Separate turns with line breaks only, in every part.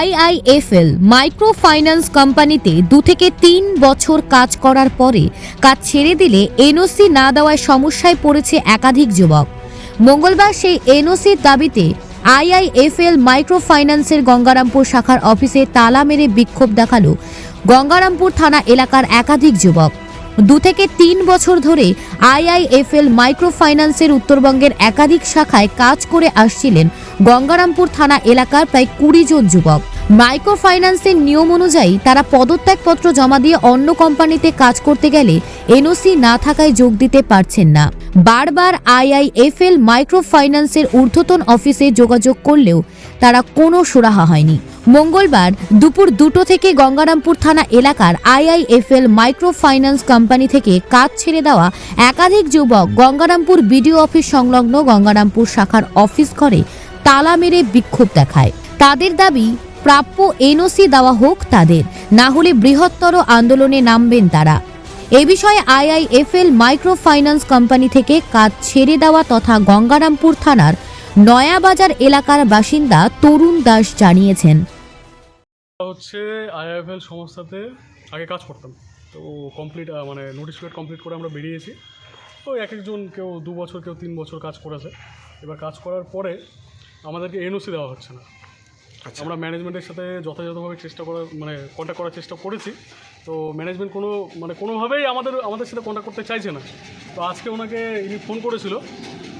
IIFL micro finance কোম্পানিতে দু থেকে তিন বছর কাজ করার পরে কাজ ছেড়ে দিলে এনওসি না দেওয়ায় সমস্যায় পড়েছে একাধিক যুবক। মঙ্গলবার সেই এনওসির দাবিতে আইআইএফএল মাইক্রো ফাইন্যান্সের গঙ্গারামপুর শাখার অফিসে তালা মেরে বিক্ষোভ দেখাল গঙ্গারামপুর থানা এলাকার একাধিক যুবক। দু থেকে তিন বছর ধরে আইআইএফএল মাইক্রো ফাইন্যান্সের উত্তরবঙ্গের একাধিক শাখায় কাজ করে আসছিলেন গঙ্গারামপুর থানা এলাকার প্রায় কুড়ি জন যুবক। মাইক্রো ফাইন্যান্সের নিয়ম অনুযায়ী তারা পদত্যাগপত্র জমা দিয়ে অন্য কোম্পানিতে কাজ করতে গেলে এনওসি না থাকায় যোগ দিতে পারছেন না। বারবার আইআইএফএল মাইক্রো ফাইন্যান্সের ঊর্ধ্বতন অফিসে যোগাযোগ করলেও তারা কোনো সুরাহা হয়নি। মঙ্গলবার দুপুর দুটো থেকে গঙ্গারামপুর থানা এলাকার আইআইএফএল মাইক্রো ফাইন্যান্স কোম্পানি থেকে কাজ ছেড়ে দেওয়া একাধিক যুবক গঙ্গারামপুর বিডিও অফিস সংলগ্ন গঙ্গারামপুর শাখার অফিস ঘরে তালা মেরে বিক্ষোভ দেখায়। তাদের দাবি প্রাপ্য এনওসি দেওয়া হোক তাদের। না হলে বৃহত্তর আন্দোলনে নামবেন তারা। এ বিষয়ে আইআইএফএল মাইক্রো ফাইন্যান্স কোম্পানি থেকে কাজ ছেড়ে দেওয়া তথা গঙ্গারামপুর থানার নয়াবাজার এলাকার বাসিন্দা তরুণ দাস জানিয়েছেন।
হচ্ছে আইএফএল সংস্থাতে আগে কাজ করতাম। তো কমপ্লিট মানে নোটিশ পিরিয়ড কমপ্লিট করে আমরা বেরিয়েছি। তো এক একজন কেউ দু বছর, কেউ তিন বছর কাজ করেছে। এবার কাজ করার পরে আমাদেরকে এনওসি দেওয়া হচ্ছে না। আমরা ম্যানেজমেন্টের সাথে যথাযথভাবে চেষ্টা করার মানে কন্ট্যাক্ট করার চেষ্টা করেছি। তো ম্যানেজমেন্ট কোনো মানে কোনোভাবেই আমাদের আমাদের সাথে কন্ট্যাক্ট করতে চাইছে না। তো আজকে ওনাকে ইনি ফোন করেছিল।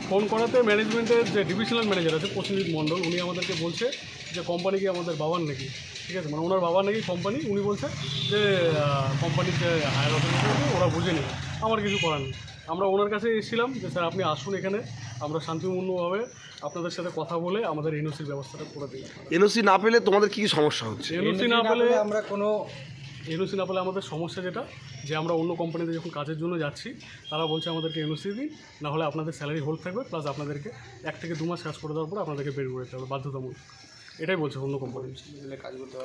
ফোন করাতে ম্যানেজমেন্টের যে ডিভিশনাল ম্যানেজার আছে, প্রসেনজিৎ মণ্ডল, উনি আমাদেরকে বলছে যে, কোম্পানি কি আমাদের বাবার নাকি? ঠিক আছে? মানে ওনার বাবার নাকি কোম্পানি। উনি বলছে যে কোম্পানির যে হায়ার অথরিটি ওরা বুঝে নেই আমার কিছু করার নেই। আমরা ওনার কাছে এসেছিলাম যে, স্যার, আপনি আসুন এখানে। আমরা শান্তিপূর্ণভাবে আপনাদের সাথে কথা বলে আমাদের এনওসির ব্যবস্থাটা করে দিই।
এনওসি না পেলে তোমাদের কি কি সমস্যা হচ্ছে?
এনওসি না পেলে
আমরা কোনো
এনওসি না পেলে আমাদের সমস্যা যেটা যে আমরা অন্য কোম্পানিতে যখন কাজের জন্য যাচ্ছি তারা বলছে আমাদেরকে এনওসি দিন না হলে আপনাদের স্যালারি হোল্ড থাকবে প্লাস আপনাদেরকে এক থেকে দু মাস কাজ করে দেওয়ার পর আপনাদেরকে বের করে দিতে হবে বাধ্যতামূলক। এটাই বলছে অন্য কোম্পানি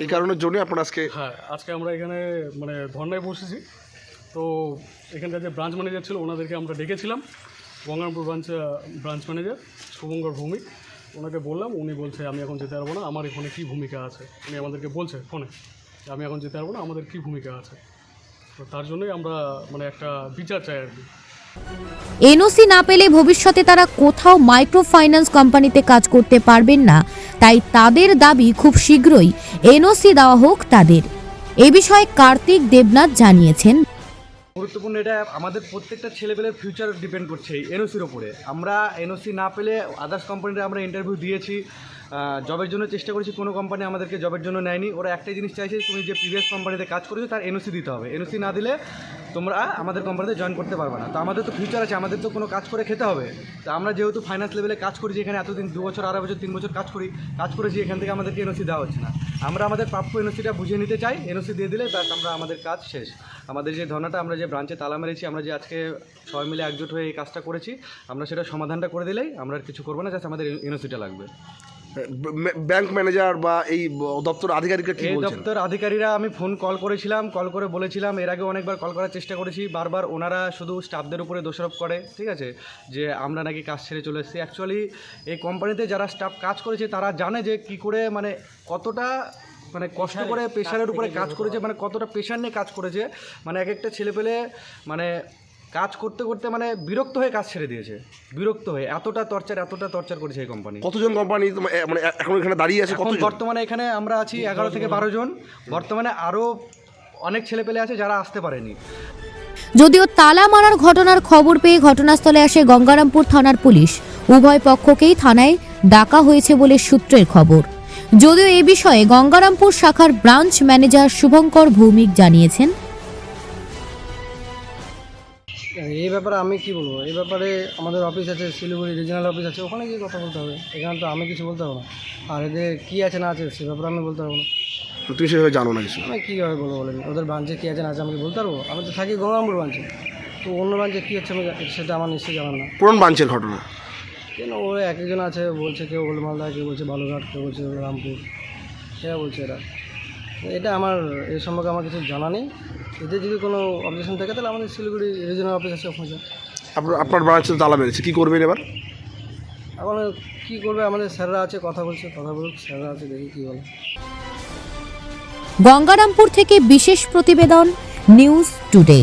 এই কারণের জন্য আপনার আজকে
হ্যাঁ আজকে আমরা এখানে মানে ধর্নায় বসেছি। তো এখানকার যে ব্রাঞ্চ ম্যানেজার ছিল ওনাদেরকে আমরা ডেকেছিলাম। Gangarampur branch branch manager Shubhankar Bhowmik. ওনাকে বললাম, উনি বলছে, আমি এখন যেতে পারব না। আমার এখানে কী ভূমিকা আছে? উনি আমাদেরকে বলছে, ফোনে আমি এখন যেতে পারব না, আমাদের কী ভূমিকা আছে? তো তার জন্যই আমরা মানে একটা বিচার চাই আর কি।
এনওসি না পেলে ভবিষ্যতে তারা কোথাও মাইক্রো ফাইন্যান্স কোম্পানিতে কাজ করতে পারবেন না। তাই তাদের দাবি খুব শীঘ্রই এনওসি দেওয়া হোক তাদের। এ বিষয়ে কার্তিক দেবনাথ জানিয়েছেন।
গুরুত্বপূর্ণ এটা আমাদের প্রত্যেকটা ছেলেপেলের ফিউচার ডিপেন্ড করছে এই এনওসির ওপরে। আমরা এনওসি না পেলে আদার্স কোম্পানিতে আমরা ইন্টারভিউ দিয়েছি জবের জন্য চেষ্টা করেছি, কোনো কোম্পানি আমাদেরকে জবের জন্য নেয়নি। ওরা একটাই জিনিস চাইছে, তুমি যে প্রিভিয়াস কোম্পানিতে কাজ করেছ, তার এনওসি দিতে হবে। এনওসি না দিলে তোমরা আমাদের কোম্পানিতে জয়েন করতে পারবে না। তো আমাদের তো ফিউচার আছে, আমাদের তো কোনো কাজ করে খেতে হবে। তো আমরা যেহেতু ফাইন্যান্স লেভেলে কাজ করেছি এখানে এতদিন দু বছর, আড়াই বছর, তিন বছর কাজ করি, কাজ করেছি এখান থেকে আমাদেরকে এনওসি দেওয়া হচ্ছে না। আমরা আমাদের প্রাপ্য এনওসিটা বুঝিয়ে নিতে চাই এনওসি দিয়ে দিলে ব্যাস আমরা আমাদের কাজ শেষ। আমাদের যে ধর্নাটা, আমরা যে ব্রাঞ্চে তালা মেরেছি, আমরা যে আজকে সবাই মিলে একজোট হয়ে এই কাজটা করেছি, আমরা সেটা সমাধানটা করে দিলেই আমরা আর কিছু করব না জাস্ট আমাদের এনওসিটা লাগবে।
ব্যাংক ম্যানেজার বা এই দপ্তর আধিকারিকরা কি
এই
বলছেন?
দপ্তর আধিকারীরা আমি ফোন কল করেছিলাম কল করে বলেছিলাম এর আগে অনেকবার কল করার চেষ্টা করেছি বারবার ওনারা শুধু স্টাফদের উপরে দোষারোপ করে ঠিক আছে? যে আমরা নাকি কাজ ছেড়ে চলে এসেছি। অ্যাকচুয়ালি এই কোম্পানিতে যারা স্টাফ কাজ করেছে তারা জানে যে কি করে মানে কতটা মানে কষ্ট করে প্রেশারের উপরে কাজ করেছে মানে কতটা প্রেশার নিয়ে কাজ করেছে। মানে এক একটা ছেলেপেলে মানে কাজ করতে করতে মানে বিরক্ত হয়ে কাজ ছেড়ে দিয়েছে। বিরক্ত হয়ে এতটা টর্চার এতটা টর্চার করেছে এই কোম্পানি
কতজন কোম্পানি মানে এখন এখানে দাঁড়িয়ে আছে কতজন?
বর্তমানে এখানে আমরা আছি এগারো থেকে বারো জন। বর্তমানে আরও অনেক ছেলেপেলে আছে যারা আসতে পারেনি।
যদিও তালা মারার ঘটনার খবর পেয়ে ঘটনাস্থলে আসে গঙ্গারামপুর থানার পুলিশ। উভয় পক্ষকেই থানায় ডাকা হয়েছে বলে সূত্রের খবর। যদিও এ বিষয়ে গঙ্গারামপুর শাখার ব্রাঞ্চ ম্যানেজার শুভঙ্কর ভৌমিক জানিয়েছেন
এই ব্যাপারে আমি কি বলব? এই ব্যাপারে আমাদের অফিস আছে শিলিগুড়ি রিজিনাল অফিস আছে ওখানে গিয়ে কথা বলতে হবে। এখানে তো আমি কিছু বলতে পারব না। আর এদের কী আছে না আছে সে ব্যাপারে আমি বলতে পারব না।
তুমি সেভাবে জানো না কিছু?
আমি কীভাবে বলব বলেন? ওদের ব্রাঞ্চে কী আছে না আছে আমি বলতে পারব? আমি তো থাকি গঙ্গারামপুর ব্রাঞ্চে তো অন্য ব্রাঞ্চে কী হচ্ছে আমি সেটা আমার নিশ্চয়ই জানার না।
পুরন ব্রাঞ্চের ঘটনা?
কেন? ও এক একজন আছে বলছে কেউ বলে মালদা কেউ বলছে বালুরঘাট কেউ বলছে রামপুর। সেটা বলছে এরা। এটা আমার এ সম্পর্কে আমার কিছু জানা নেই। এতে যদি কোনো অবজেকশন থাকে তাহলে আমাদের শিলিগুড়ি রিজনাল অফিস আছে ওখানে
আপনার আপনার বাড়া ছিল তালা বেড়েছে কী করবেন এবার?
এখন কী করবে? আমাদের স্যাররা আছে কথা বলছে কথা বলুক স্যাররা আছে দেখি কী বলে।
গঙ্গারামপুর থেকে বিশেষ প্রতিবেদন নিউজ টুডে।